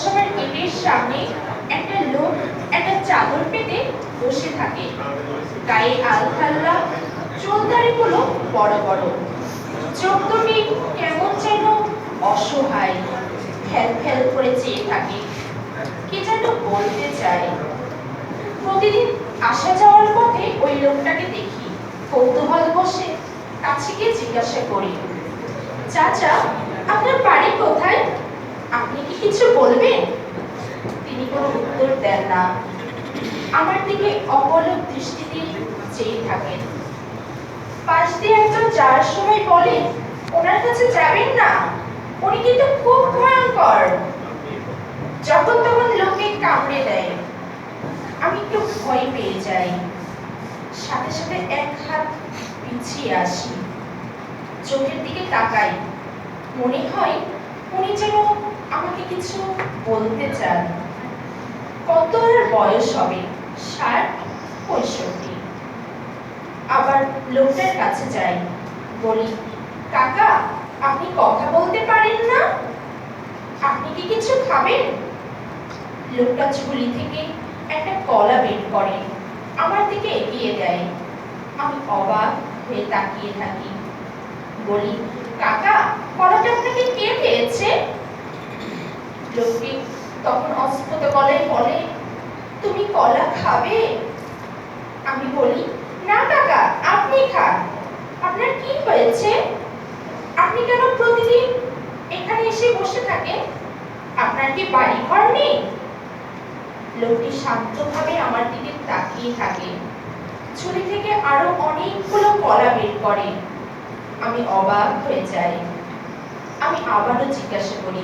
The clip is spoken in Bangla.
পৌরসভার গেটের সামনে একটা লোক, একটা চাদর পেতে বসে থাকে। গায়ে আলখাল্লা চুলদারিগুলো বড় বড়। চোখ কেমন যেন অসহায়, ফ্যাল ফ্যাল করে চেয়ে থাকে। কি যেন বলতে চায়। প্রতিদিন আসা যাওয়ার পথে ওই লোকটাকে দেখি, কৌতূহল বসে কাছে গিয়ে জিজ্ঞাসা করি, চাচা, আপনার বাড়ি কোথায়? কি কিছু বলবেন? তিনি কোনো উত্তর দেন না। আমার দিকে অপলক দৃষ্টিতে চেয়ে থাকেন। পাশ দিয়ে একজন যাওয়ার সময় বলে, ওনার কাছে যাবেন না? উনি কিন্তু খুব ভয়ঙ্কর। যখন তখন লোকে কামড়ে দেয়। আমি একটু ভয় পেয়ে যাই। সাথে সাথে এক হাত পিছিয়ে আসি। চোখের দিকে তাকাই। মনে হয় উনি যেন আমাকে কিছু বলতে চান। কত আর বয়স হবে? ষাট, পঁয়ষট্টি। আবার লোকটার কাছে যাই, বলি, কাকা, আপনি কথা বলতে পারেন না? আপনি কি কিছু খাবেন? লোকটা ঝুলি থেকে একটা কলা বের করে, আমার দিকে এগিয়ে দেয়। আমি অবাক হয়ে তাকিয়ে থাকি। বলি, কাকা কলাটা আপনাকে কে দিয়েছে লোকটি তখন অস্ফুট গলায় বলে, তুমি কলা খাবে? আমি বলি, না কাকা, আপনি খান। আপনার কি হয়েছে? আপনি কেন প্রতিদিন এখানে এসে বসে থাকেন? আপনার কি বাড়ি ঘর নেই? লোকটি শান্তভাবে আমার দিকে তাকিয়ে থাকে। ছুরি থেকে আরও অনেকগুলো কলা বের করে। আমি অবাক হয়ে যাই। আমি আবারও জিজ্ঞাসা করি